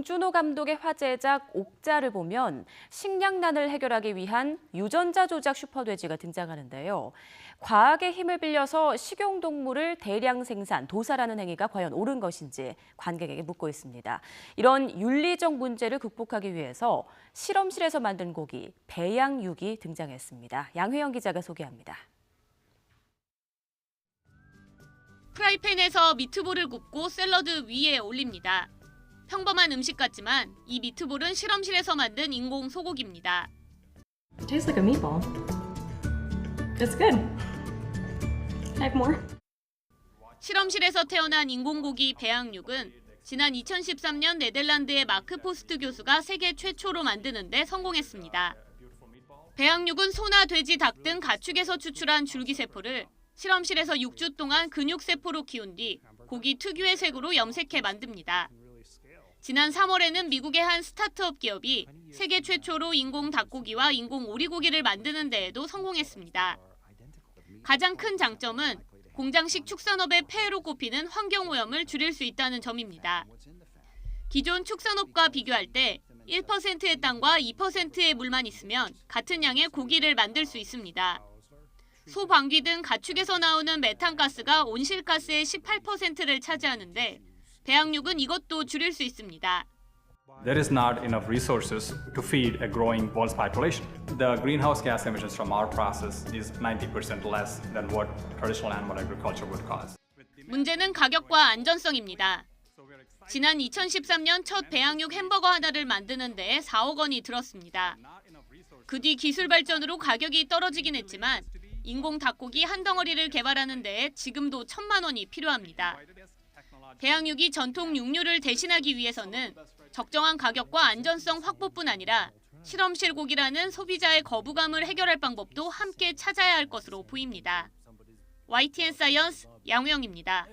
봉준호 감독의 화제작 옥자를 보면 식량난을 해결하기 위한 유전자 조작 슈퍼돼지가 등장하는데요. 과학의 힘을 빌려서 식용동물을 대량 생산, 도살하는 행위가 과연 옳은 것인지 관객에게 묻고 있습니다. 이런 윤리적 문제를 극복하기 위해서 실험실에서 만든 고기 배양육이 등장했습니다. 양회영 기자가 소개합니다. 프라이팬에서 미트볼을 굽고 샐러드 위에 올립니다. 평범한 음식 같지만 이 미트볼은 실험실에서 만든 인공 소고기입니다. It tastes like a meatball. It's good. Have more? 실험실에서 태어난 인공고기 배양육은 지난 2013년 네덜란드의 마크 포스트 교수가 세계 최초로 만드는데 성공했습니다. 배양육은 소나 돼지, 닭 등 가축에서 추출한 줄기세포를 실험실에서 6주 동안 근육세포로 키운 뒤 고기 특유의 색으로 염색해 만듭니다. 지난 3월에는 미국의 한 스타트업 기업이 세계 최초로 인공 닭고기와 인공 오리고기를 만드는 데에도 성공했습니다. 가장 큰 장점은 공장식 축산업의 폐해로 꼽히는 환경오염을 줄일 수 있다는 점입니다. 기존 축산업과 비교할 때 1%의 땅과 2%의 물만 있으면 같은 양의 고기를 만들 수 있습니다. 소, 방귀 등 가축에서 나오는 메탄가스가 온실가스의 18%를 차지하는데 배양육은 이것도 줄일 수 있습니다. There is not enough resources to feed a growing wolf population. The greenhouse gas emissions from our process is 90% less than what traditional animal agriculture would cause. 문제는 가격과 안전성입니다. 지난 2013년 첫 배양육 햄버거 하나를 만드는 데에 4억 원이 들었습니다. 그 뒤 기술 발전으로 가격이 떨어지긴 했지만 인공 닭고기 한 덩어리를 개발하는 데에 지금도 천만 원이 필요합니다. 배양육이 전통 육류를 대신하기 위해서는 적정한 가격과 안전성 확보뿐 아니라 실험실 고기라는 소비자의 거부감을 해결할 방법도 함께 찾아야 할 것으로 보입니다. YTN 사이언스 양우영입니다.